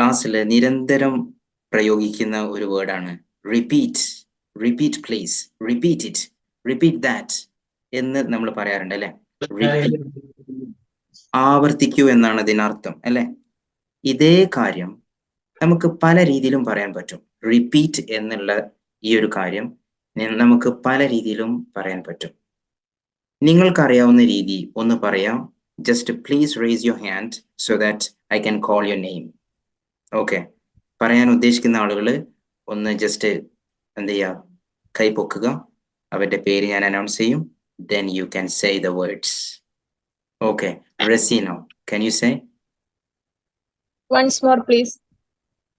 ക്ലാസ്സിൽ നിരന്തരം പ്രയോഗിക്കുന്ന ഒരു വേർഡാണ് repeat repeat please repeat it repeat that എന്ന് നമ്മൾ പറയാറുണ്ട് അല്ലെ? ആവർത്തിക്കൂ എന്നാണ് അതിനർത്ഥം അല്ലെ? ഇതേ കാര്യം നമുക്ക് പല രീതിയിലും പറയാൻ പറ്റും. റിപ്പീറ്റ് എന്നുള്ള ഈ ഒരു കാര്യം നമുക്ക് പല രീതിയിലും പറയാൻ പറ്റും. നിങ്ങൾക്കറിയാവുന്ന രീതി ഒന്ന് പറയാം. Just please raise your hand so that I can call your name okay പറയാൻ ഉദ്ദേശിക്കുന്ന ആളുകൾ ഒന്ന് ജസ്റ്റ് എന്ത് ചെയ്യുക കൈ പൊക്കുക. അവരുടെ പേര് ഞാൻ അനൗൺസ് ചെയ്യും. Then you can say the words okay റസീനോ can you say once more please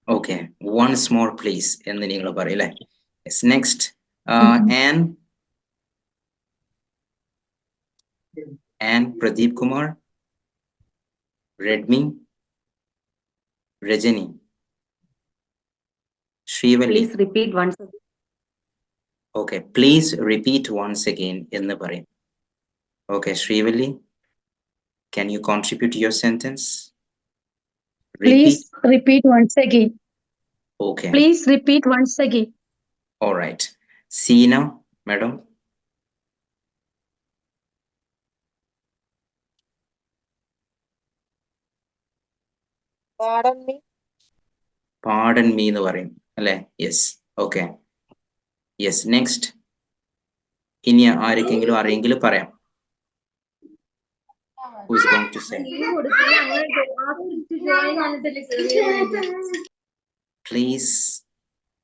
okay once more please എന്ന് നിങ്ങൾ പറയും അല്ലേ? നെക്സ്റ്റ് ആൻ ആൻ പ്രദീപ് കുമാർ റെഡ്മി Rajani. Shrivali. Please repeat once again. Okay, please repeat once again in the parayam. Okay, Shrivali, can you contribute your sentence? Repeat. Please repeat once again. Okay. Please repeat once again. All right. See now, madam. Pardon me. Pardon me എന്ന് പറയും അല്ലെ yes okay yes next ഇനി ആർക്കെങ്കിലും അറിയെങ്കിൽ പറയാം Who is going to say? Please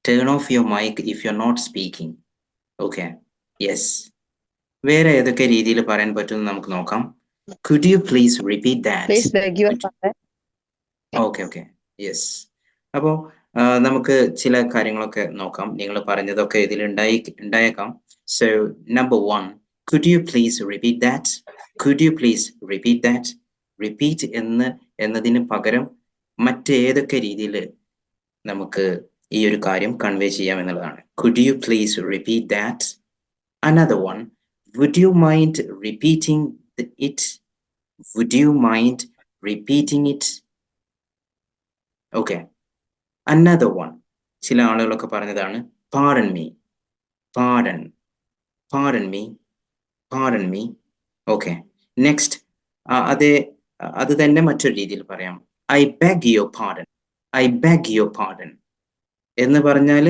turn off your mic if you're not speaking. Okay. Yes. വേറെ ഏതൊക്കെ രീതിയിൽ പറയാൻ പറ്റുമെന്ന് നമുക്ക് നോക്കാം Could you please repeat that? Please beg your pardon. Okay. Okay yes അപ്പോൾ നമുക്ക് ചില കാര്യങ്ങളൊക്കെ നോക്കാം. നിങ്ങൾ പറഞ്ഞതൊക്കെ ഇതിൽ ഉണ്ടായി ഉണ്ടായേക്കാം. So number one could you please repeat that could you please repeat that repeat എന്ന് എന്നതിന് പകരം മറ്റേതൊക്കെ രീതിയിൽ നമുക്ക് ഈ ഒരു കാര്യം കൺവേ ചെയ്യാം എന്നുള്ളതാണ്. Could you please repeat that another one would you mind repeating it would you mind repeating it okay another one ചില ആളുകളൊക്കെ പറഞ്ഞതാണ് pardon me pardon pardon me pardon me okay next അതേ അത് തന്നെ മറ്റൊരു രീതിയിൽ പറയാം. I beg your pardon I beg your pardon എന്ന് പറഞ്ഞാൽ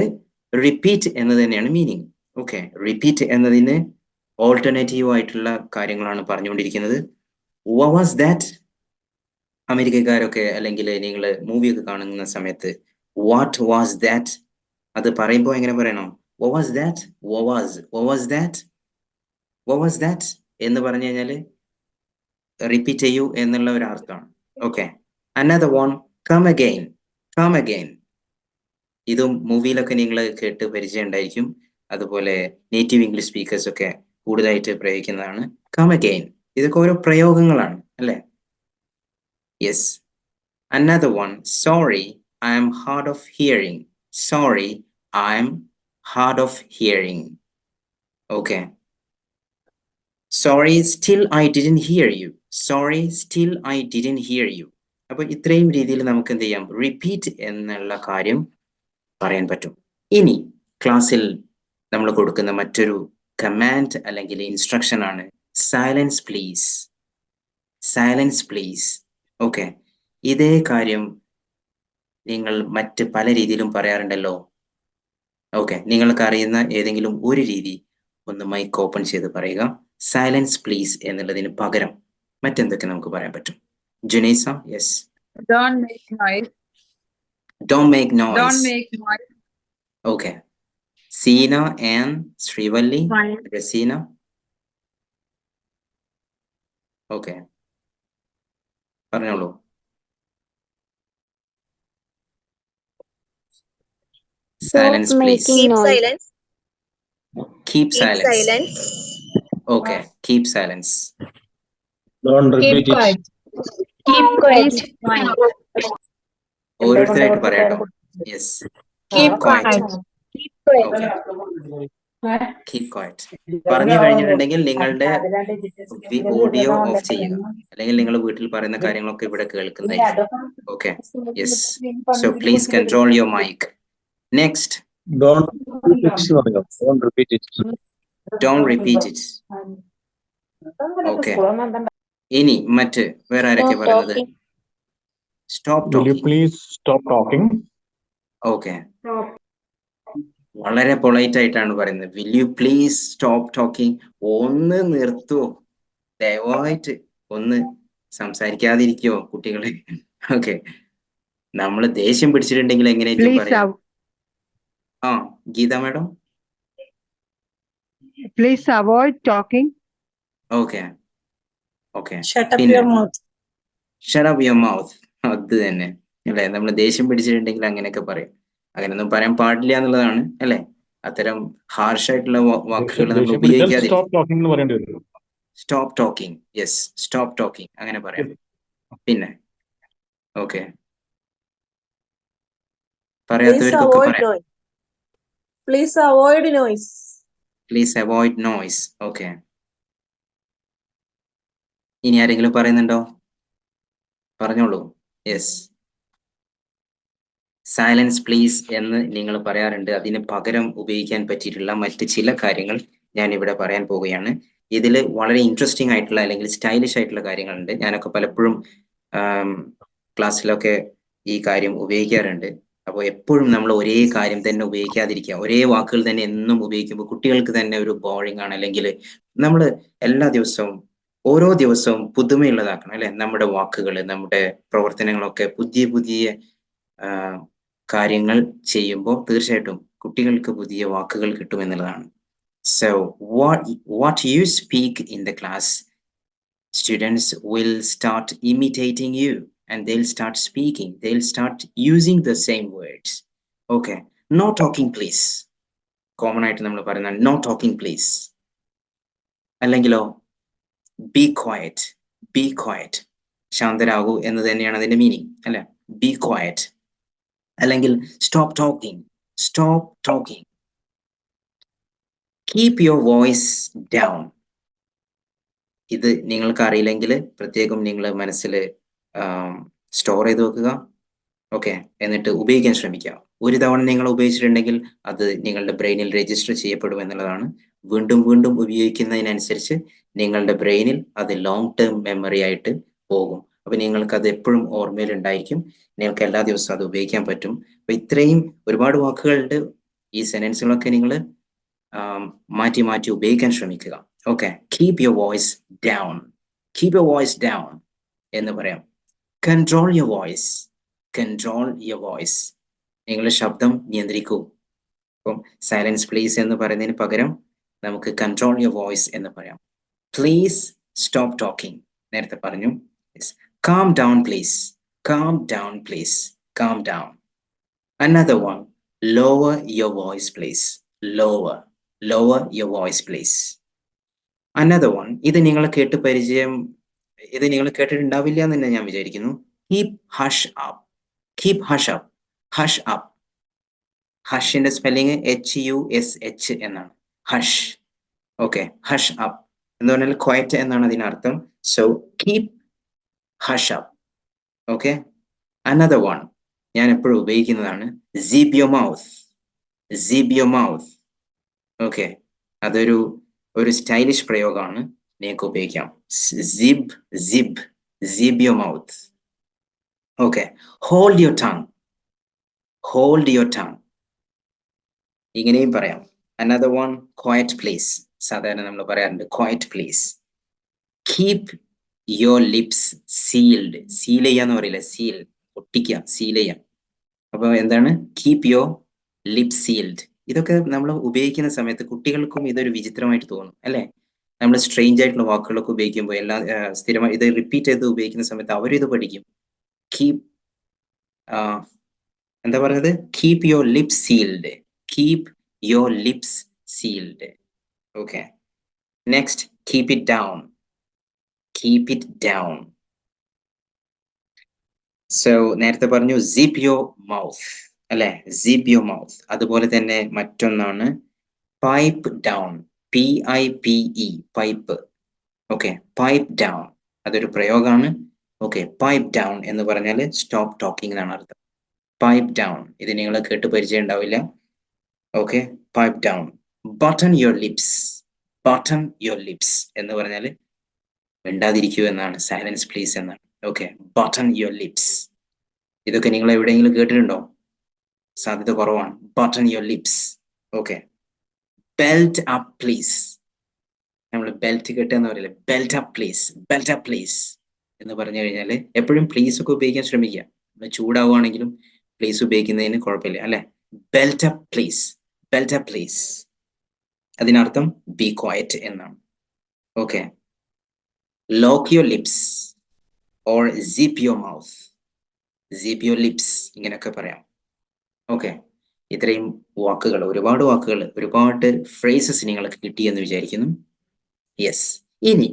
റിപ്പീറ്റ് എന്ന് തന്നെയാണ് മീനിങ് ഓക്കെ റിപ്പീറ്റ് എന്നതിന് ഓൾട്ടർനേറ്റീവ് ആയിട്ടുള്ള കാര്യങ്ങളാണ് പറഞ്ഞുകൊണ്ടിരിക്കുന്നത്. വാസ് ദാറ്റ് അമേരിക്കക്കാരൊക്കെ അല്ലെങ്കിൽ നിങ്ങൾ മൂവിയൊക്കെ കാണുന്ന സമയത്ത് വാട്ട് വാസ് ദാറ്റ് അത് പറയുമ്പോൾ എങ്ങനെ പറയണം? Was that was was that was that എന്ന് പറഞ്ഞു കഴിഞ്ഞാൽ റിപ്പീറ്റ് ചെയ്യൂ എന്നുള്ള ഒരു അർത്ഥമാണ്. Okay another one come again come again ഇതും മൂവിയിലൊക്കെ നിങ്ങൾ കേട്ട് പരിചയം ഉണ്ടായിരിക്കും. അതുപോലെ നേറ്റീവ് ഇംഗ്ലീഷ് സ്പീക്കേഴ്സ് ഒക്കെ കൂടുതലായിട്ട് പ്രയോഗിക്കുന്നതാണ്. കം അഗെയിൻ ഇതൊക്കെ ഓരോ പ്രയോഗങ്ങളാണ് അല്ലേ? Yes. Another one. Sorry, I am hard of hearing. Sorry, I am hard of hearing. Okay. Sorry, still I didn't hear you. Sorry, still I didn't hear you. അപ്പൊ ഇത്രയും രീതിയിൽ നമുക്ക് എന്ത് ചെയ്യാം റിപ്പീറ്റ് എന്നുള്ള കാര്യം പറയാൻ പറ്റും ഇനി ക്ലാസ്സിൽ നമ്മൾ കൊടുക്കുന്ന മറ്റൊരു കമാൻഡ് അല്ലെങ്കിൽ ഇൻസ്ട്രക്ഷൻ ആണ് silence please silence please okay ഇതേ കാര്യം നിങ്ങൾ മറ്റ് പല രീതിയിലും പറയാറുണ്ടല്ലോ. ഓക്കെ നിങ്ങൾക്ക് അറിയുന്ന ഏതെങ്കിലും ഒരു രീതി ഒന്ന് മൈക്ക് ഓപ്പൺ ചെയ്ത് പറയുക. സൈലൻസ് പ്ലീസ് എന്നുള്ളതിന് പകരം മറ്റെന്തൊക്കെ നമുക്ക് പറയാൻ പറ്റും? Junaisa yes Don't make noise. Don't make Don't noise make noise. Okay Seena and Srivalli Raseena okay പറഞ്ഞോളൂ silence please Keep silence. Keep Keep silence silence. Okay keep silence Don't Keep repeat it. quiet. Keep quiet. ഓരോരുത്തരായിട്ട് പറയാട്ടോ yes Keep Keep keep quiet പറഞ്ഞു കഴിഞ്ഞിട്ടുണ്ടെങ്കിൽ നിങ്ങളുടെ audio of ചെയ്യുക. അല്ലെങ്കിൽ നിങ്ങൾ വീട്ടിൽ പറയുന്ന കാര്യങ്ങളൊക്കെ ഇവിടെ കേൾക്കുന്നതായിരിക്കും. Okay yes so please control your mic next. Don't repeat it Okay. ഇനി മറ്റ് വേറെ ആരൊക്കെ പറയുന്നത്? Stop please stop talking okay വളരെ പൊളൈറ്റ് ആയിട്ടാണ് പറയുന്നത്. Will you please stop talking ഒന്ന് നിർത്തുവോ ദയവായിട്ട് ഒന്ന് സംസാരിക്കാതിരിക്കോ കുട്ടികളെ. ഓക്കെ നമ്മൾ ദേഷ്യം പിടിച്ചിട്ടുണ്ടെങ്കിൽ എങ്ങനെയായിരിക്കും പറയാ? ആ Geetha madam? Please avoid talking okay okay shut up your mouth അത് തന്നെ. അല്ലെ? നമ്മൾ ദേഷ്യം പിടിച്ചിട്ടുണ്ടെങ്കിൽ അങ്ങനെയൊക്കെ പറയും. അങ്ങനെയൊന്നും പറയാൻ പാടില്ല എന്നുള്ളതാണ് അല്ലെ? അത്തരം ഹാർഷ് ആയിട്ടുള്ള വാക്കുകൾ നമ്മൾ ഉപയോഗിക്കാതെ. Stop talking yes stop talking അങ്ങനെ പറയാം. പിന്നെ ഓക്കെ Please പറയാത്തവർക്കൊക്കെ avoid പറയാം. noise. Please avoid noise. Please avoid noise okay ഇനി ആരെങ്കിലും പറയുന്നുണ്ടോ? പറഞ്ഞോളൂ. യെസ് സൈലൻസ് പ്ലീസ് എന്ന് നിങ്ങൾ പറയാറുണ്ട്. അതിന് പകരം ഉപയോഗിക്കാൻ പറ്റിയിട്ടുള്ള മറ്റ് ചില കാര്യങ്ങൾ ഞാൻ ഇവിടെ പറയാൻ പോവുകയാണ്. ഇതിൽ വളരെ ഇൻട്രസ്റ്റിംഗ് ആയിട്ടുള്ള അല്ലെങ്കിൽ സ്റ്റൈലിഷ് ആയിട്ടുള്ള കാര്യങ്ങളുണ്ട്. ഞാനൊക്കെ പലപ്പോഴും ക്ലാസ്സിലൊക്കെ ഈ കാര്യം ഉപയോഗിക്കാറുണ്ട്. അപ്പോൾ എപ്പോഴും നമ്മൾ ഒരേ കാര്യം തന്നെ ഉപയോഗിക്കാതിരിക്കുക. ഒരേ വാക്കുകൾ തന്നെ എന്നും ഉപയോഗിക്കുമ്പോൾ കുട്ടികൾക്ക് തന്നെ ഒരു ബോറിംഗ് ആണ്. അല്ലെങ്കിൽ നമ്മൾ എല്ലാ ദിവസവും ഓരോ ദിവസവും പുതുമയുള്ളതാക്കണം അല്ലെ? നമ്മുടെ വാക്കുകൾ നമ്മുടെ പ്രവർത്തനങ്ങളൊക്കെ പുതിയ പുതിയ കാര്യങ്ങൾ ചെയ്യുമ്പോൾ തീർച്ചയായിട്ടും കുട്ടികൾക്ക് പുതിയ വാക്കുകൾ കിട്ടുമെന്നുള്ളതാണ് so what you speak in the class students will start imitating you and they'll start speaking they'll start using the same words okay no talking please common ആയിട്ട് നമ്മൾ പറയുന്ന നോ ടോക്കിംഗ് പ്ലീസ് അല്ലെങ്കിലോ ബി ക്വയറ്റ് ബി ക്വയറ്റ് ശാന്തരാകൂ എന്ന് തന്നെയാണ് അതിന്റെ meaning അല്ലെ? Be quiet അല്ലെങ്കിൽ stop talking stop talking keep your voice down ഇത് നിങ്ങൾക്ക് അറിയില്ലെങ്കിൽ പ്രത്യേകം നിങ്ങൾ മനസ്സിൽ സ്റ്റോർ ചെയ്ത് വെക്കുക. ഓക്കെ എന്നിട്ട് ഉപയോഗിക്കാൻ ശ്രമിക്കുക. ഒരു തവണ നിങ്ങൾ ഉപയോഗിച്ചിട്ടുണ്ടെങ്കിൽ അത് നിങ്ങളുടെ ബ്രെയിനിൽ രജിസ്റ്റർ ചെയ്യപ്പെടും എന്നുള്ളതാണ്. വീണ്ടും വീണ്ടും ഉപയോഗിക്കുന്നതിനനുസരിച്ച് നിങ്ങളുടെ ബ്രെയിനിൽ അത് ലോങ് ടേം മെമ്മറി ആയിട്ട് പോകും. അപ്പൊ നിങ്ങൾക്ക് അത് എപ്പോഴും ഓർമ്മയിൽ ഉണ്ടായിരിക്കും നിങ്ങൾക്ക് എല്ലാ ദിവസവും അത് ഉപയോഗിക്കാൻ പറ്റും. അപ്പൊ ഇത്രയും ഒരുപാട് വാക്കുകളുണ്ട്. ഈ സെന്റൻസുകളൊക്കെ നിങ്ങൾ മാറ്റി മാറ്റി ഉപയോഗിക്കാൻ ശ്രമിക്കുക. Okay. Keep your voice down keep your voice down എന്ന് പറയാം. Control your voice control your voice നിങ്ങളുടെ ശബ്ദം നിയന്ത്രിക്കൂ. അപ്പം സൈലൻസ് പ്ലീസ് എന്ന് പറയുന്നതിന് പകരം നമുക്ക് കൺട്രോൾ യുവർ വോയിസ് എന്ന് പറയാം. പ്ലീസ് സ്റ്റോപ്പ് ടോക്കിംഗ് നേരത്തെ പറഞ്ഞു. Calm down, please. Calm down, please. Calm down. Another one. Lower your voice, please. Lower. Lower your voice, please. Another one ഇത് നിങ്ങൾ കേട്ട് പരിചയം ഇത് നിങ്ങൾ കേട്ടിട്ടുണ്ടാവില്ല എന്ന് തന്നെ ഞാൻ വിചാരിക്കുന്നു keep hush up keep hush up hush up ഹഷിന്റെ spelling H U S H എന്നാണ് ഹഷ് ഓക്കെ ഹഷ് അപ്പ് എന്ന് പറഞ്ഞാൽ ക്വയറ്റ് എന്നാണ് അതിനർത്ഥം so keep hush. Okay another one ഞാൻ എപ്പോഴും ഉപയോഗിക്കുന്നതാണ് zip your mouth zip your mouth okay അതൊരു ഒരു സ്റ്റൈലിഷ് പ്രയോഗമാണ്. നിങ്ങൾക്ക് ഉപയോഗിക്കാം. Zip zip zip your mouth okay hold your tongue hold your tongue ഇങ്ങനെയും പറയാം. അനദർ വൺ ക്വയറ്റ് പ്ലീസ് സാധാരണ നമ്മൾ പറയാറുണ്ട് quiet please keep your lips sealed seal ചെയ്യാന്ന് പറയില്ല? സീൽ ഒട്ടിക്കുക. സീൽ ചെയ്യാം അപ്പൊ എന്താണ്? കീപ് യുവർ ലിപ് സീൽഡ് ഇതൊക്കെ നമ്മൾ ഉപയോഗിക്കുന്ന സമയത്ത് കുട്ടികൾക്കും ഇതൊരു വിചിത്രമായിട്ട് തോന്നും അല്ലെ? നമ്മൾ സ്ട്രെയിഞ്ച് ആയിട്ടുള്ള വാക്കുകളൊക്കെ ഉപയോഗിക്കുമ്പോൾ എല്ലാ സ്ഥിരമായി ഇത് റിപ്പീറ്റ് ചെയ്ത് ഉപയോഗിക്കുന്ന സമയത്ത് അവരും ഇത് പഠിക്കും. കീപ് എന്താ പറയുന്നത്? Keep your lip sealed keep your lips sealed okay next keep it down keep it down so നേരത്തെ പറഞ്ഞു സിപ്പ് യുവർ മൗത്ത് അല്ലെ? സിപ്പ് യുവർ മൗത്ത് അതുപോലെ തന്നെ മറ്റൊന്നാണ് pipe down P I P E pipe okay pipe down അതൊരു പ്രയോഗമാണ്. Okay pipe down എന്ന് പറഞ്ഞാൽ സ്റ്റോപ്പ് ടോക്കിംഗ് എന്നാണ് അർത്ഥം. പൈപ്പ് ഡൗൺ ഇത് നിങ്ങൾ കേട്ട് പരിചയം ഉണ്ടാവില്ല. Okay pipe down button your lips button your lips എന്ന് പറഞ്ഞാൽ മിണ്ടാതിരിക്കൂ എന്നാണ്. സൈലൻസ് പ്ലീസ് എന്നാണ്. ഓക്കെ ബട്ടൺ യുവർ ലിപ്സ് ഇതൊക്കെ നിങ്ങൾ എവിടെയെങ്കിലും കേട്ടിട്ടുണ്ടോ? സാധ്യത കുറവാണ്. Button your lips okay belt up please നമ്മൾ ബെൽറ്റ് കെട്ടുക എന്ന് പറയില്ലേ? Belt up please belt up please എന്ന് പറഞ്ഞു കഴിഞ്ഞാൽ എപ്പോഴും പ്ലീസ് ഒക്കെ ഉപയോഗിക്കാൻ ശ്രമിക്കുക. നമ്മൾ ചൂടാവുകയാണെങ്കിലും പ്ലീസ് ഉപയോഗിക്കുന്നതിന് കുഴപ്പമില്ല അല്ലെ? Belt up please belt up please അതിനർത്ഥം ബി ക്വയറ്റ് എന്നാണ്. Okay lock your lips or zip your mouth zip your lips ഇങ്ങനെയൊക്കെ പറയാം. ഓക്കെ ഇത്രയും വാക്കുകൾ ഒരുപാട് വാക്കുകൾ ഒരുപാട് ഫ്രേസസ് നിങ്ങൾക്ക് കിട്ടിയെന്ന് വിചാരിക്കുന്നു. യെസ് ഇനി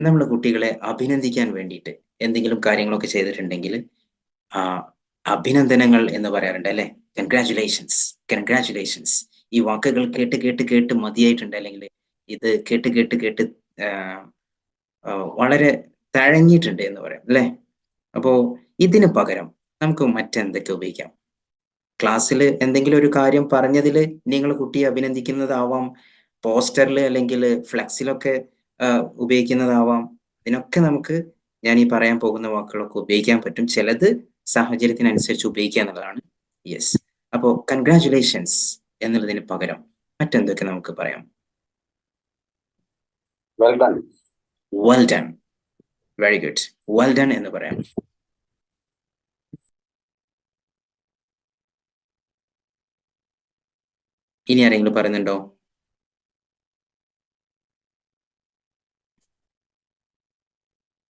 നമ്മൾ കുട്ടികളെ അഭിനന്ദിക്കാൻ വേണ്ടിയിട്ട് എന്തെങ്കിലും കാര്യങ്ങളൊക്കെ ചെയ്തിട്ടുണ്ടെങ്കിൽ ആ അഭിനന്ദനങ്ങൾ എന്ന് പറയാറുണ്ട് അല്ലെ? കൺഗ്രാറ്റുലേഷൻസ് കൺഗ്രാറ്റുലേഷൻസ് ഈ വാക്കുകൾ കേട്ട് കേട്ട് കേട്ട് മതിയായിട്ടുണ്ട് അല്ലെങ്കിൽ ഇത് കേട്ട് കേട്ട് കേട്ട് വളരെ തഴങ്ങിയിട്ടുണ്ട് എന്ന് പറയാം അല്ലെ? അപ്പോ ഇതിന് പകരം നമുക്ക് മറ്റെന്തൊക്കെ ഉപയോഗിക്കാം? ക്ലാസ്സിൽ എന്തെങ്കിലും ഒരു കാര്യം പറഞ്ഞതിൽ നിങ്ങൾ കുട്ടിയെ അഭിനന്ദിക്കുന്നതാവാം പോസ്റ്ററിൽ അല്ലെങ്കിൽ ഫ്ലെക്സിലൊക്കെ ഉപയോഗിക്കുന്നതാവാം ഇതിനൊക്കെ നമുക്ക് ഞാൻ ഈ പറയാൻ പോകുന്ന വാക്കുകളൊക്കെ ഉപയോഗിക്കാൻ പറ്റും. ചിലത് സാഹചര്യത്തിനനുസരിച്ച് ഉപയോഗിക്കുക എന്നുള്ളതാണ് യെസ് അപ്പോൾ കൺഗ്രാചുലേഷൻസ് എന്നുള്ളതിന് പകരം മറ്റെന്തൊക്കെ നമുക്ക് പറയാം? Well done. Well done very good well done എന്ന് പറയാം. ഇനി ആരെങ്കിലും പറയുന്നുണ്ടോ?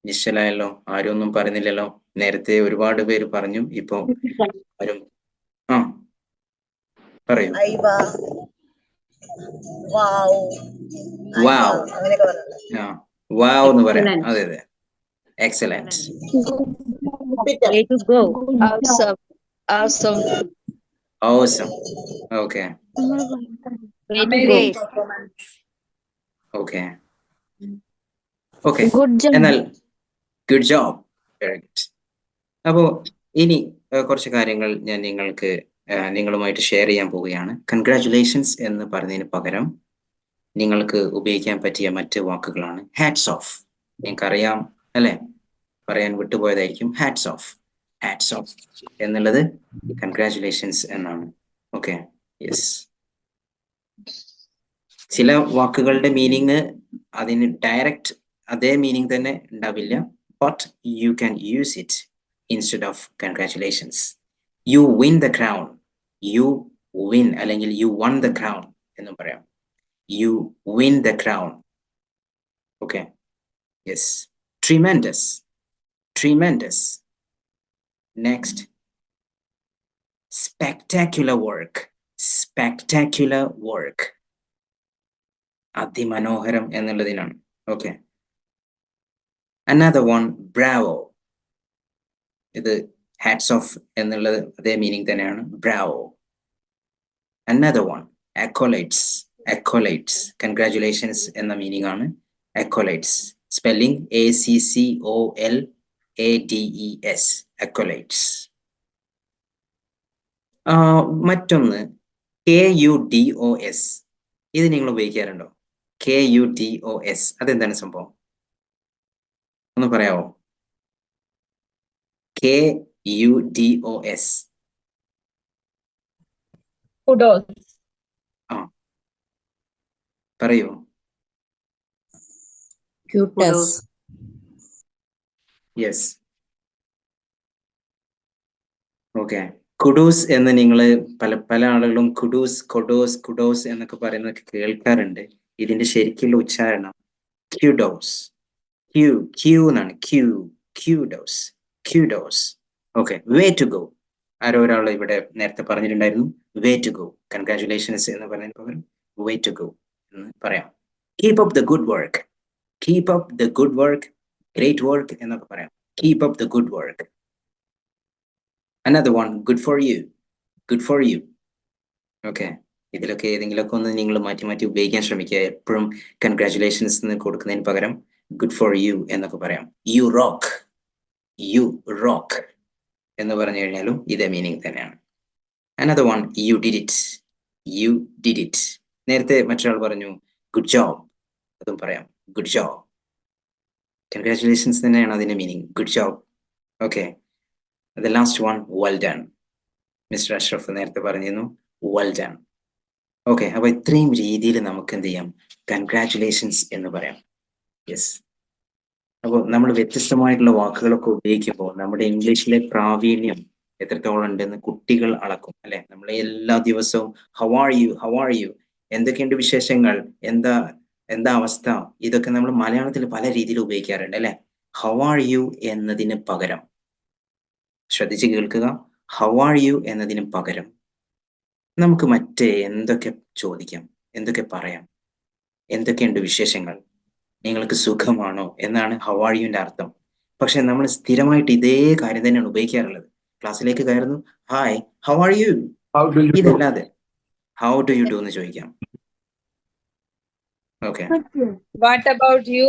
നിശ്ചലായല്ലോ. ആരും ഒന്നും പറയുന്നില്ലല്ലോ. നേരത്തെ ഒരുപാട് പേര് പറഞ്ഞു. ഇപ്പൊ ആരും ആ. പറയൂ. വാവ് ആ. വാവ് എന്ന് പറയാം. അതെ അതെ. Excellent Way to go. Awesome. Awesome. Awesome okay. Okay okay എന്നാൽ ഗുഡ് ജോബ് വെരി ഗുഡ് അപ്പോൾ ഇനി കുറച്ച് കാര്യങ്ങൾ ഞാൻ നിങ്ങൾക്ക് നിങ്ങളുമായിട്ട് ഷെയർ ചെയ്യാൻ പോവുകയാണ്. കൺഗ്രാറ്റുലേഷൻസ് എന്ന് പറഞ്ഞതിന് പകരം നിങ്ങൾക്ക് ഉപയോഗിക്കാൻ പറ്റിയ മറ്റ് വാക്കുകളാണ് ഹാറ്റ്സ് ഓഫ് നിങ്ങൾക്കറിയാം അല്ലേ? പറയാൻ വിട്ടുപോയതായിരിക്കും ഹാറ്റ്സ് ഓഫ് ഹാറ്റ്സ് ഓഫ് എന്നുള്ളത് കൺഗ്രാറ്റുലേഷൻസ് എന്നാണ്. ഓക്കെ യെസ് ചില വാക്കുകളുടെ മീനിങ് അതിന് ഡയറക്റ്റ് അതേ മീനിങ് തന്നെ ഉണ്ടാവില്ല but you can use it instead of congratulations you win the crown you win അല്ലെങ്കിൽ യു വൺ ദ ക്രൗൺ എന്നും പറയാം. You win the crown okay yes tremendous tremendous next spectacular work spectacular work അതിമനോഹരം എന്നുള്ളതിനാണ് okay another one bravo ഇത് hats off എന്നുള്ളത് അതേ meaning തന്നെയാണ്. Bravo another one accolades accolades congratulations എന്ന meaning ആണ് accolades spelling A C C O L A D E S accolades മറ്റൊന്ന് K U D O S ഇത് നിങ്ങൾ ഉപയോഗിക്കാറുണ്ടോ? K U D O S അതെന്താണ് സംഭവം? ഒന്ന് പറയാവോ? K U D O S Kudos. പറയൂ. യെസ് ഓക്കെ കുഡൂസ് എന്ന് നിങ്ങൾ പല പല ആളുകളും കുഡൂസ് കൊഡോസ് കുഡോസ് എന്നൊക്കെ പറയുന്നതൊക്കെ കേൾക്കാറുണ്ട്. ഇതിന്റെ ശരിക്കുള്ള ഉച്ചാരണം ക്യൂഡോസ് ക്യൂ ക്യൂ എന്നാണ്. Q kudos kudos okay way to go ആരോ ഒരാൾ ഇവിടെ നേരത്തെ പറഞ്ഞിട്ടുണ്ടായിരുന്നു. വേ ടു ഗോ കൺഗ്രാചുലേഷൻസ് എന്ന് പറയുന്ന പകരം വേ ടു ഗോ പറയാം. Keep up the good work keep up the good work great work എന്നൊക്കെ പറയാം. Keep up the good work another one good for you good for you okay ഇതിലൊക്കെ ഏതെങ്കിലുമൊക്കെ ഒന്ന് നിങ്ങൾ മാറ്റി മാറ്റി ഉപയോഗിക്കാൻ ശ്രമിക്കുക. എപ്പോഴും കൺഗ്രാറ്റുലേഷൻസ് എന്ന് കൊടുക്കുന്നതിന് പകരം ഗുഡ് ഫോർ യു എന്നൊക്കെ പറയാം. യു റോക്ക് യു റോക്ക് എന്ന് പറഞ്ഞു കഴിഞ്ഞാലും ഇതേ മീനിങ് തന്നെയാണ്. Another one you did it you did it നേരത്തെ മറ്റൊരാൾ പറഞ്ഞു ഗുഡ് ജോബ് അതും പറയാം ഗുഡ് ജോബ് കൺഗ്രാറ്റുലേഷൻസ് തന്നെയാണ് അതിന്റെ meaning good job okay the last one well done mister Ashraf നേരത്തെ പറഞ്ഞിരുന്നു വെൽ ഡൺ ഓക്കെ അപ്പൊ ഇത്രയും രീതിയിൽ നമുക്ക് എന്ത് ചെയ്യാം? കൺഗ്രാറ്റുലേഷൻസ് എന്ന് പറയാം. യെസ് അപ്പോൾ നമ്മൾ വ്യത്യസ്തമായിട്ടുള്ള വാക്കുകളൊക്കെ ഉപയോഗിക്കുമ്പോൾ നമ്മുടെ ഇംഗ്ലീഷിലെ പ്രാവീണ്യം എത്രത്തോളം ഉണ്ടെന്ന് കുട്ടികൾ അളക്കും അല്ലെ? നമ്മൾ എല്ലാ ദിവസവും how are you how are you എന്തൊക്കെയുണ്ട് വിശേഷങ്ങൾ? എന്താ എന്താ അവസ്ഥ? ഇതൊക്കെ നമ്മൾ മലയാളത്തിൽ പല രീതിയിൽ ഉപയോഗിക്കാറുണ്ട് അല്ലെ? ഹൗ ആർ യു എന്നതിന് പകരം. ശ്രദ്ധിച്ച് കേൾക്കുക. ഹൗ ആർ യു എന്നതിന് പകരം. നമുക്ക് മറ്റേ എന്തൊക്കെ ചോദിക്കാം? എന്തൊക്കെ പറയാം? എന്തൊക്കെയുണ്ട് വിശേഷങ്ങൾ? നിങ്ങൾക്ക് സുഖമാണോ? എന്നാണ് ഹൗ ആർ യുവിന്റെ അർത്ഥം. പക്ഷെ നമ്മൾ സ്ഥിരമായിട്ട് ഇതേ കാര്യം തന്നെയാണ് ഉപയോഗിക്കാറുള്ളത്. ക്ലാസ്സിലേക്ക് കയറുന്നു. Hi how are you? ഇതല്ലാതെ. ഹൗ ഡു യു ഡു എന്ന് ചോദിക്കാം. Okay What about you?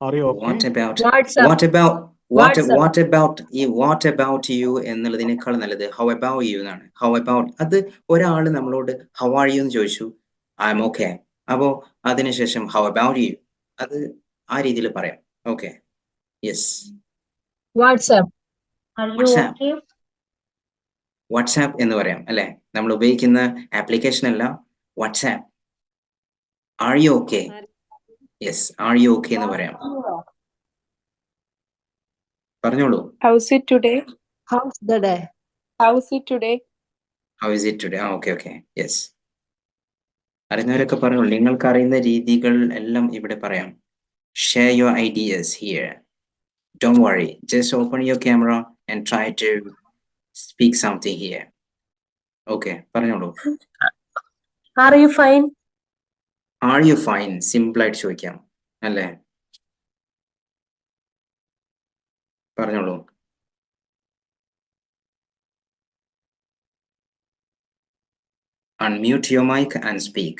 Are you okay? What about What's up? What what what What's up? What about ഈ വാട്ട് എന്നുള്ളതിനേക്കാൾ നല്ലത് ഹൗ അബൌട്ട് യു എന്നാണ് ഹൗ അബൌട്ട് അത് ഒരാൾ നമ്മളോട് ഹൗ ആർ യു എന്ന് ചോദിച്ചു ഐ എം ഓക്കെ അപ്പോ അതിനുശേഷം ഹൗ അബൌട്ട് യു അത് ആ രീതിയിൽ പറയാം okay yes What's up? Are you What's up? okay? What's up എന്ന് പറയാം അല്ലെ നമ്മൾ ഉപയോഗിക്കുന്ന ആപ്ലിക്കേഷൻ അല്ല what's up are you okay yes are you okay എന്ന് പറയാം. പറഞ്ഞോളൂ. How's it today? How's the day? How's it today? How is it today ആ ഓക്കെ ഓക്കെ യെസ് അറിയുന്നവരൊക്കെ പറഞ്ഞോളൂ. നിങ്ങൾക്ക് അറിയുന്ന രീതികൾ എല്ലാം ഇവിടെ പറയാം. Share your ideas here don't worry just open your camera and try to speak something here okay പറഞ്ഞോളൂ. Are you fine? Are you fine simple ആയിട്ട് ചോദിക്കാം അല്ലേ പറഞ്ഞോളൂ unmute your mic and speak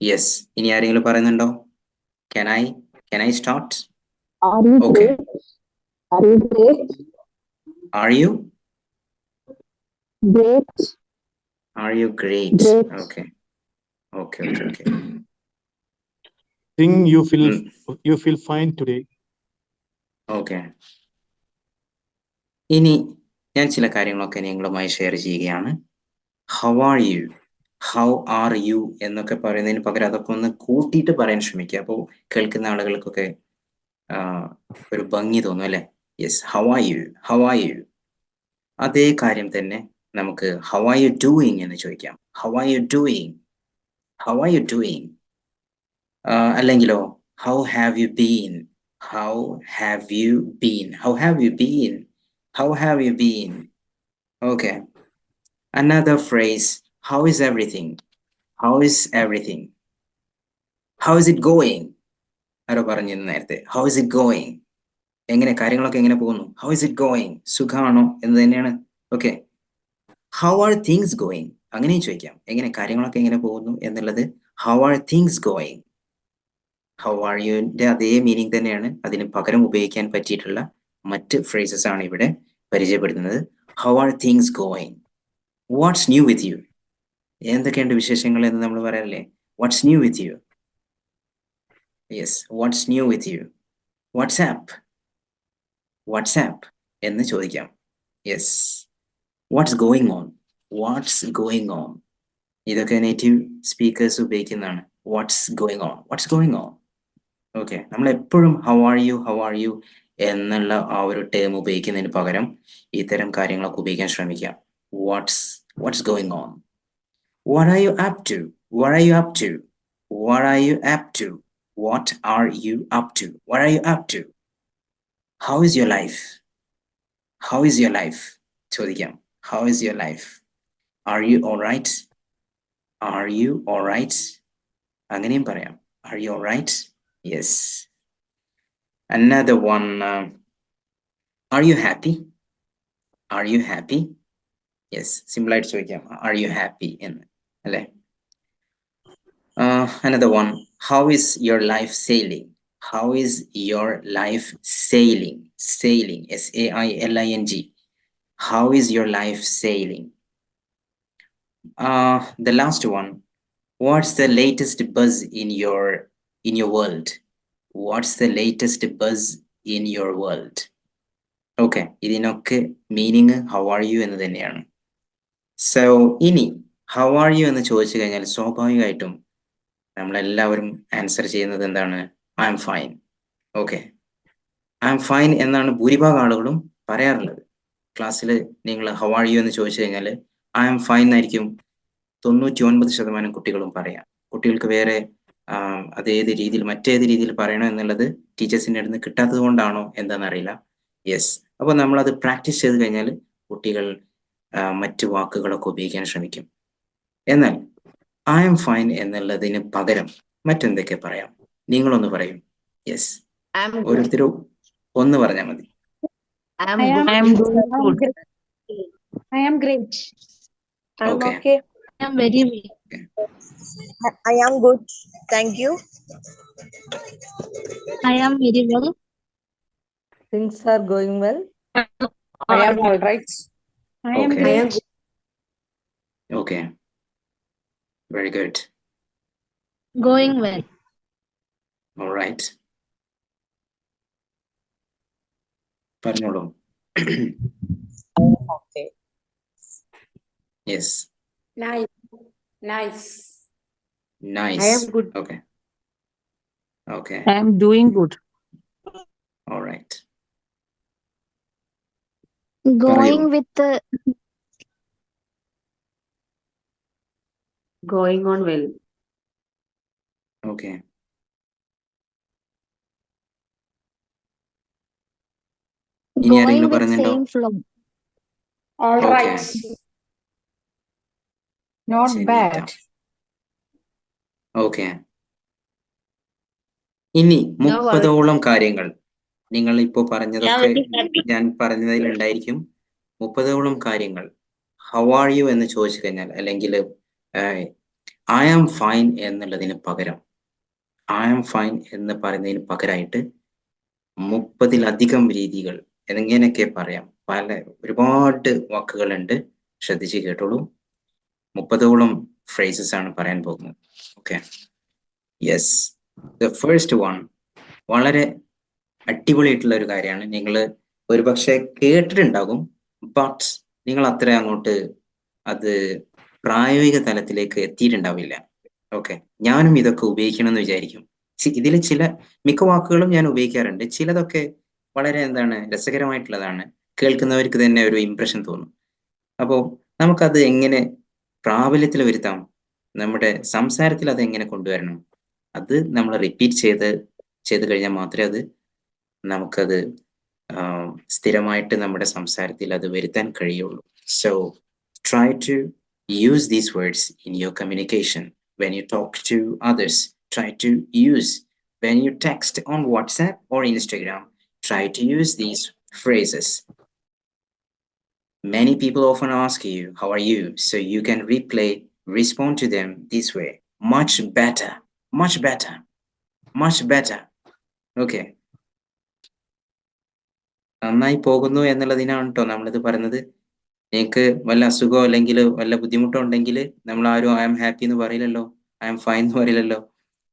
yes ഇനി ആരെങ്കിലും പറയുന്നുണ്ടോ can i can i start Are you okay Are you great? are you Great. are you great Great. okay okay okay okay Think you feel Mm. you feel fine today. Okay ഇനി ഞാൻ ചില കാര്യങ്ങളൊക്കെ നിങ്ങളുമായി share ചെയ്യുകയാണ് how are you how are you എന്നൊക്കെ പറയുന്നതിന് പകരം അതൊക്കെ ഒന്ന് കൂട്ടിയിട്ട് പറയാൻ ശ്രമിക്കുക അപ്പോൾ കേൾക്കുന്ന ആളുകൾക്കൊക്കെ ഒരു ഭംഗി തോന്നും അല്ലെ yes how are you how are you അതേ കാര്യം തന്നെ നമുക്ക് ഹൗ ആർ യു ഡൂയിങ് എന്ന് ചോദിക്കാം how are you doing how are you doing അല്ലെങ്കിലോ how have you been How have you been? How have you been? How have you been? Okay. Another phrase. How is everything? How is everything? How is it going? ആരോ പറഞ്ഞിരുന്നു നേരത്തെ how is it going എങ്ങനെ കാര്യങ്ങളൊക്കെ എങ്ങനെ പോകുന്നു? How is it going സുഖമാണോ എന്ന് തന്നെയാണ്. Okay how are things going അങ്ങനെയും ചോദിക്കാം. എങ്ങനെ കാര്യങ്ങളൊക്കെ എങ്ങനെ പോകുന്നു എന്നുള്ളത് how are things going how are യുവിന്റെ അതേ മീനിങ് തന്നെയാണ് അതിന് പകരം ഉപയോഗിക്കാൻ പറ്റിയിട്ടുള്ള മറ്റ് ഫ്രേസസ് ആണ് ഇവിടെ പരിചയപ്പെടുത്തുന്നത്. How are things going what's new with you എന്തൊക്കെയുണ്ട് വിശേഷങ്ങൾ എന്ന് നമ്മൾ പറയാറില്ലേ? What's new with you yes what's new with you what's up what's up എന്ന് ചോദിക്കാം. Yes what's going on what's going on ഇതൊക്കെ നേറ്റീവ് സ്പീക്കേഴ്സ് ഉപയോഗിക്കുന്നതാണ്. What's going on what's going on okay നമ്മൾ എപ്പോഴും how are you how are you എന്നുള്ള ആ ഒരു term ഉപയോഗിക്കുന്നതിന് പകരം ഇത്തരം കാര്യങ്ങളൊക്കെ ഉപയോഗിക്കാൻ ശ്രമിക്കാം. What's what's going on what are you up to what are you up to what are you up to what are you up to what are you up to how is your life how is your life ചോദിക്കാം how is your life are you all right are you all right അങ്ങനെയും പറയാം are you all right yes another one um, are you happy are you happy yes simple ആയിട്ട് ചോദിക്കാം are you happy എന്ന് അല്ലേ uh, another one how is your life sailing how is your life sailing sailing s a i l i n g how is your life sailing uh the last one what's the latest buzz in your in your world what's the latest buzz in your world okay ഇതിനൊക്കെ meaning how are you എന്ന് തന്നെയാണ് so ഇനി how are you എന്ന് ചോദിച്ചു കഴിഞ്ഞാൽ സ്വാഭാവികമായിട്ടും നമ്മളെല്ലാവരും answer ചെയ്യുന്നത് എന്താണ് I'm fine okay I'm fine എന്നാണ് ഭൂരിഭാഗം ആളുകളും പറയാറുള്ളത്. ക്ലാസ്സിൽ നിങ്ങൾ ഹവാഴിയോ എന്ന് ചോദിച്ചു കഴിഞ്ഞാൽ ഐ എം ഫൈൻ എന്നായിരിക്കും തൊണ്ണൂറ്റി ഒൻപത് ശതമാനം കുട്ടികളും പറയാം. കുട്ടികൾക്ക് വേറെ അതേത് രീതിയിൽ മറ്റേത് രീതിയിൽ പറയണോ എന്നുള്ളത് ടീച്ചേഴ്സിന്റെ അടുത്ത് കിട്ടാത്തത് കൊണ്ടാണോ എന്താണെന്നറിയില്ല യെസ് അപ്പോൾ നമ്മളത് പ്രാക്ടീസ് ചെയ്ത് കഴിഞ്ഞാൽ കുട്ടികൾ മറ്റു വാക്കുകളൊക്കെ ഉപയോഗിക്കാൻ ശ്രമിക്കും. എന്നാൽ ഐ എം ഫൈൻ എന്നുള്ളതിന് പകരം മറ്റെന്തൊക്കെ പറയാം? നിങ്ങളൊന്ന് പറയും യെസ് ഓരോരുത്തരും ഒന്ന് പറഞ്ഞാൽ മതി I am- good. I'm doing good. I am great. I'm Okay. okay. I am very well. I am good. Thank you. I am very well. Things are going well. I am all right. I am Okay. great. okay. Very good. Going well. All right. Okay. Yes. Nice. Nice. Nice. I am good. Okay. Okay. I am doing good. All right. Going with the going on well. Okay. ഇനി ആരെങ്കിലും പറയുന്നുണ്ടോ same flow. All Okay. right. Not Senita. bad. Okay ഇനി മുപ്പതോളം കാര്യങ്ങൾ നിങ്ങൾ ഇപ്പോൾ പറഞ്ഞതൊക്കെ ഞാൻ പറഞ്ഞതിൽ ഉണ്ടായിരിക്കും മുപ്പതോളം കാര്യങ്ങൾ ഹൗ ആർ യു എന്ന് ചോദിച്ചു കഴിഞ്ഞാൽ അല്ലെങ്കിൽ ഐ ആം ഫൈൻ എന്നുള്ളതിന് പകരം ഐ ആം ഫൈൻ എന്ന് പറയുന്നതിന് പകരമായിട്ട് മുപ്പതിലധികം രീതികൾ എങ്ങനെയൊക്കെ പറയാം. പല ഒരുപാട് വാക്കുകളുണ്ട്. ശ്രദ്ധിച്ച് കേട്ടോളൂ. മുപ്പതോളം ഫ്രേസസ് ആണ് പറയാൻ പോകുന്നത്. Okay yes the first one വളരെ അടിപൊളിയായിട്ടുള്ള ഒരു കാര്യമാണ്. നിങ്ങൾ ഒരുപക്ഷെ കേട്ടിട്ടുണ്ടാകും ബട്ട് നിങ്ങൾ അത്ര അങ്ങോട്ട് അത് പ്രായോഗിക തലത്തിലേക്ക് എത്തിയിട്ടുണ്ടാവില്ല. ഓക്കെ ഞാനും ഇതൊക്കെ ഉപയോഗിക്കണം എന്ന് വിചാരിക്കും ഇതിൽ ചില മിക്ക വാക്കുകളും ഞാൻ ഉപയോഗിക്കാറുണ്ട്. ചിലതൊക്കെ വളരെ എന്താണ് രസകരമായിട്ടുള്ളതാണ്. കേൾക്കുന്നവർക്ക് തന്നെ ഒരു ഇംപ്രഷൻ തോന്നും. അപ്പോൾ നമുക്കത് എങ്ങനെ പ്രാബല്യത്തിൽ വരുത്താം? നമ്മുടെ സംസാരത്തിൽ അത് എങ്ങനെ കൊണ്ടുവരണം? അത് നമ്മൾ റിപ്പീറ്റ് ചെയ്ത് ചെയ്ത് കഴിഞ്ഞാൽ മാത്രമേ അത് നമുക്കത് സ്ഥിരമായിട്ട് നമ്മുടെ സംസാരത്തിൽ അത് വരുത്താൻ കഴിയുള്ളൂ. So try to use these words in your communication when you talk to others try to use when you text on WhatsApp or Instagram try to use these phrases. Many people often ask you, How are you? So you can replay, respond to them this way. Much better, much better, much better. Okay. നന്നായി പോകുന്നു എന്നുള്ളതിനാണ് കേട്ടോ നമ്മളിത് പറയുന്നത് നിങ്ങൾക്ക് വല്ല അസുഖമോ അല്ലെങ്കിൽ വല്ല ബുദ്ധിമുട്ടോ ഉണ്ടെങ്കിൽ നമ്മൾ ആരും ഐ എം ഹാപ്പി എന്ന് പറയില്ലല്ലോ ഐ എം ഫൈൻ എന്ന് പറയില്ലല്ലോ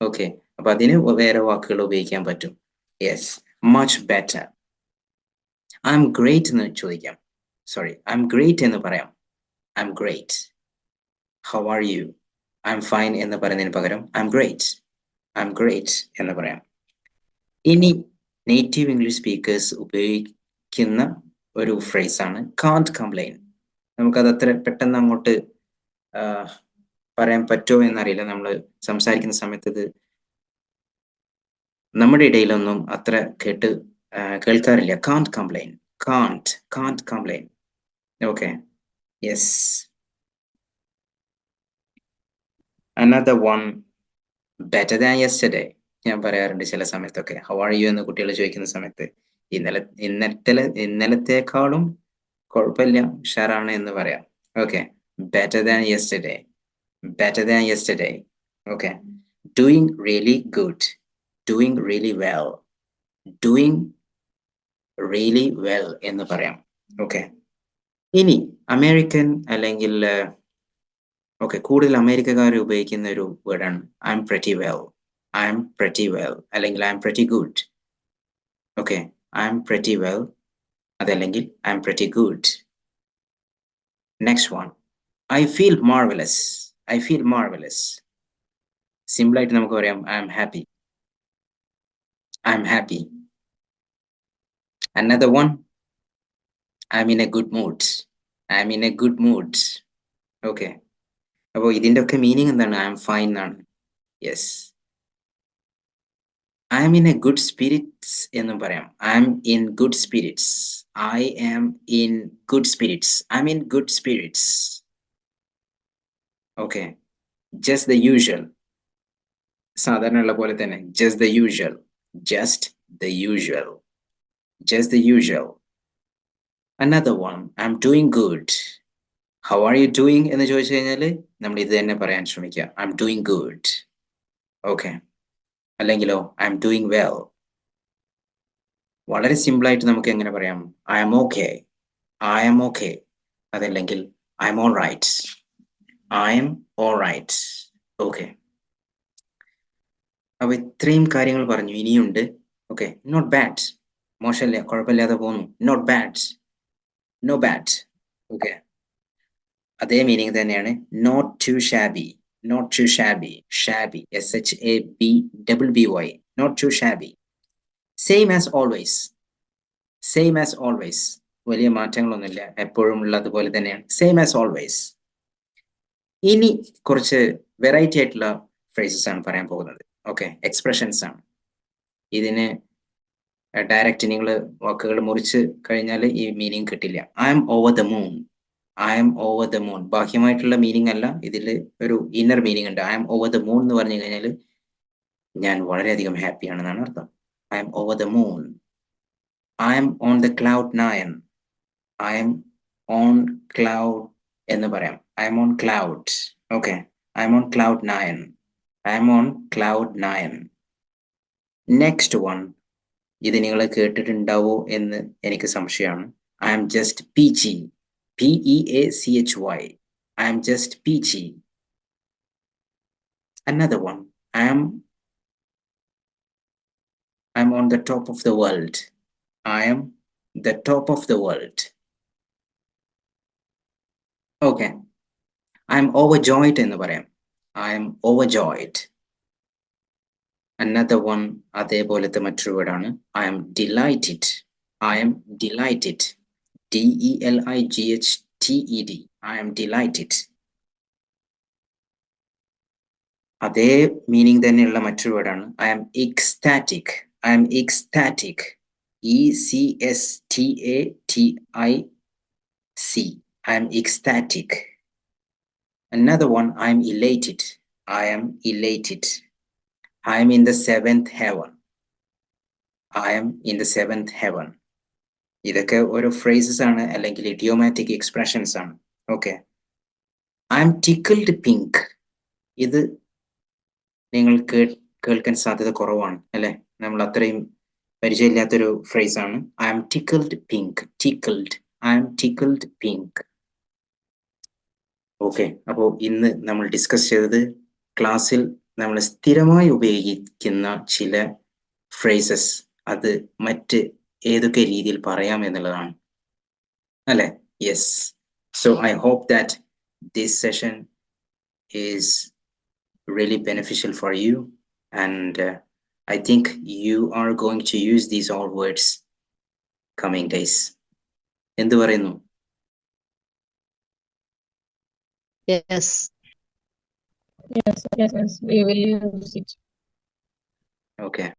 ഓക്കെ അപ്പൊ അതിന് വേറെ വാക്കുകൾ ഉപയോഗിക്കാൻ പറ്റും yes much better I'm great എന്ന് ചോദിക്കാം. സോറി ഐ എം ഗ്രേറ്റ് എന്ന് പറയാം. I'm great how are you I'm fine എന്ന് പറയുന്നതിന് പകരം I'm great I'm great എന്ന് പറയാം. ഇനി നേറ്റീവ് ഇംഗ്ലീഷ് സ്പീക്കേഴ്സ് ഉപയോഗിക്കുന്ന ഒരു ഫ്രേസാണ് കാൺട്ട് കംപ്ലെയിൻ നമുക്കത് അത്ര പെട്ടെന്ന് അങ്ങോട്ട് പറയാൻ പറ്റുമോ എന്നറിയില്ല. നമ്മൾ സംസാരിക്കുന്ന സമയത്ത് ഇത് നമ്മുടെ ഇടയിലൊന്നും അത്ര കേട്ട് കേൾക്കാറില്ല. Can't complain can't can't complain okay yes another one better than yesterday ഞാൻ പറയാറുണ്ട് ചില സമയത്തൊക്കെ. ഹൗ ആർ യു എന്ന് കുട്ടികൾ ചോദിക്കുന്ന സമയത്ത്. ഇന്നലെ ഇന്നത്തെ ഇന്നലത്തേക്കാളും കുഴപ്പമില്ല ഉഷാറാണ് എന്ന് പറയാം. Okay better than yesterday better than yesterday okay doing really good doing really well doing really well എന്ന് പറയാം. ഓക്കെ ഇനി അമേരിക്കൻ അല്ലെങ്കിൽ ഓക്കെ കൂടുതൽ അമേരിക്കക്കാർ ഉപയോഗിക്കുന്ന ഒരു വേർഡാണ് I'm pretty well I'm pretty well അല്ലെങ്കിൽ I'm pretty good okay I'm pretty well അതല്ലെങ്കിൽ I'm pretty good next one I feel marvellous I feel marvellous സിമ്പിളായിട്ട് നമുക്ക് പറയാം I'm happy I happy. Another one, I'm in a good mood. I'm in a good mood. Okay അപ്പോൾ ഇതിന്റെ ഒക്കെ meaning എന്താണ്? I'm fine എന്നാണ് yes I'm in a good spirits എന്നും പറയാം. I'm in good spirits I am in good spirits I mean good spirits okay just the usual സാധാരണ ഉള്ള പോലെ തന്നെ. Just the usual just the usual. Just the usual. Another one, I'm doing good. How are you doing എന്ന് ചോദിച്ചു കഴിഞ്ഞാൽ നമ്മൾ ഇത് തന്നെ പറയാൻ ശ്രമിക്കുക. I'm doing good okay അല്ലെങ്കിലോ ഐ എം ഡൂയിങ് വെൽ വളരെ സിമ്പിളായിട്ട് നമുക്ക് എങ്ങനെ പറയാം? I M okay I M okay അതല്ലെങ്കിൽ I'm all right I'm all right okay അപ്പൊ ഇത്രയും കാര്യങ്ങൾ പറഞ്ഞു. ഇനിയുണ്ട്. ഓക്കെ നോട്ട് ബാഡ് മോശമല്ല? കുഴപ്പമില്ലാതെ പോകുന്നു. Not bad no bad okay അതേ മീനിങ് തന്നെയാണ്. Not too shabby not too shabby shabby S H A B double B Y not too shabby same as always same as always വലിയ മാറ്റങ്ങളൊന്നുമില്ല. എപ്പോഴും ഉള്ളതുപോലെ തന്നെയാണ്. സെയിം ആസ് ഓൾവേസ് ഇനി കുറച്ച് variety ആയിട്ടുള്ള ഫ്രേസസ് ആണ് പറയാൻ പോകുന്നത്. ഓക്കെ എക്സ്പ്രഷൻസ് ആണ് ഇതിന് ഡയറക്റ്റ് നിങ്ങൾ വാക്കുകൾ മുറിച്ച് കഴിഞ്ഞാൽ ഈ മീനിങ് കിട്ടില്ല. I am over the moon I am over the moon ബാഹ്യമായിട്ടുള്ള meaning അല്ല ഇതിൽ ഒരു ഇന്നർ മീനിങ് ഉണ്ട്. I am over the moon എന്ന് പറഞ്ഞു കഴിഞ്ഞാൽ ഞാൻ വളരെയധികം ഹാപ്പി ആണെന്നാണ് അർത്ഥം. I am over the moon I am on the cloud nine I am on cloud എന്ന് പറയാം. I am on cloud okay I am on cloud nine I am on cloud nine next one ഇത് നിങ്ങൾ കേട്ടിട്ടുണ്ടാവോ എന്ന് എനിക്ക് സംശയമാണ്. I am just P G P E A C H Y I am just P G another one. I am the on the top of the world. I am the top of the world. Okay. Over overjoyed എന്ന് പറയാം. I am overjoyed another one അതേപോലത്തെ മറ്റൊരു വേർഡാണ്. I am delighted I am delighted D E L I G H T E D I am delighted അതേ meaning തന്നെയുള്ള മറ്റൊരു വേർഡാണ്. I am ecstatic I am ecstatic E C S T A T I C I am ecstatic Another one, I am elated. I am elated. I am in the seventh heaven. I am in the seventh heaven. ഇതൊക്കെ ഓരോ phrases ആണ് അല്ലെങ്കിൽ idiomatic expressions ആണ് okay I M tickled pink ഇത് നിങ്ങൾ കേൾക്കാൻ സാധ്യത കുറവാണ് അല്ലെ നമ്മൾ അത്രയും പരിചയമില്ലാത്തൊരു ഫ്രേസ് ആണ് I am tickled pink tickled I am tickled pink okay. അപ്പോൾ ഇന്ന് നമ്മൾ ഡിസ്കസ് ചെയ്തത് ക്ലാസ്സിൽ നമ്മൾ സ്ഥിരമായി ഉപയോഗിക്കുന്ന ചില ഫ്രേസസ് അത് മറ്റ് ഏതൊക്കെ രീതിയിൽ പറയാം എന്നുള്ളതാണ്. അല്ലേ? Yes so I hope that this session is really beneficial for you and I think you are going to use these all words coming days എന്തു പറയുന്നു? Yes. Yes, yes, yes, we will use it. okay